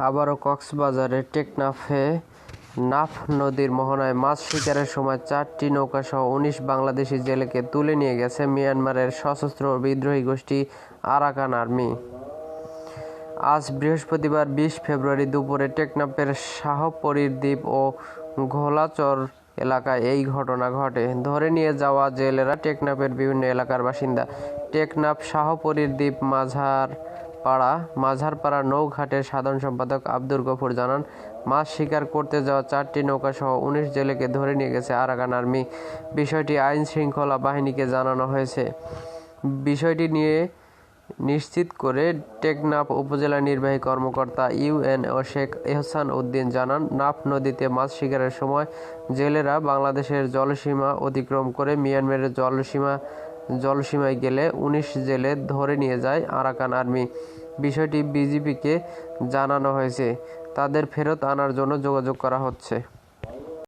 আবারও কক্সবাজারে টেকনাফে নাফ নদীর মোহনায় মাছ শিকারের সময় চারটি নৌকাসহ উনিশ বাংলাদেশি জেলেকে তুলে নিয়ে গেছে মিয়ানমারের সশস্ত্র বিদ্রোহী গোষ্ঠী আরাকান আর্মি। আজ বৃহস্পতিবার বিশ ফেব্রুয়ারি দুপুরে টেকনাফের শাহপরীর দ্বীপ ও ঘোলাচর এলাকায় এই ঘটনা ঘটে। ধরে নিয়ে যাওয়া জেলেরা টেকনাফের বিভিন্ন এলাকার বাসিন্দা। টেকনাফ শাহপরীর দ্বীপ মাঝার পাড়া, মাঝারপাড়া নৌঘাটের সাধারণ সম্পাদক আব্দুর গফুর জানান, মাছ শিকার করতে যাওয়া চারটি নৌকাসহ উনিশ জেলেকে ধরে নিয়ে গেছে আরাকান আর্মি। বিষয়টি আইন শৃঙ্খলা বাহিনীকে জানানো হয়েছে। বিষয়টি নিয়ে নিশ্চিত করে টেকনাফ উপজেলা নির্বাহী কর্মকর্তা ইউএনও শেখ এহসান উদ্দিন জানান, নাফ নদীতে মাছ শিকারের সময় জেলেরা বাংলাদেশের জলসীমা অতিক্রম করে মিয়ানমারের জলসীমা জলসীমায় গেলে উনিশ জেলে ধরে নিয়ে যায় আরাকান আর্মি। বিষয়টি বিজিবিকে জানানো হয়েছে। তাদের ফেরত আনার জন্য যোগাযোগ করা হচ্ছে।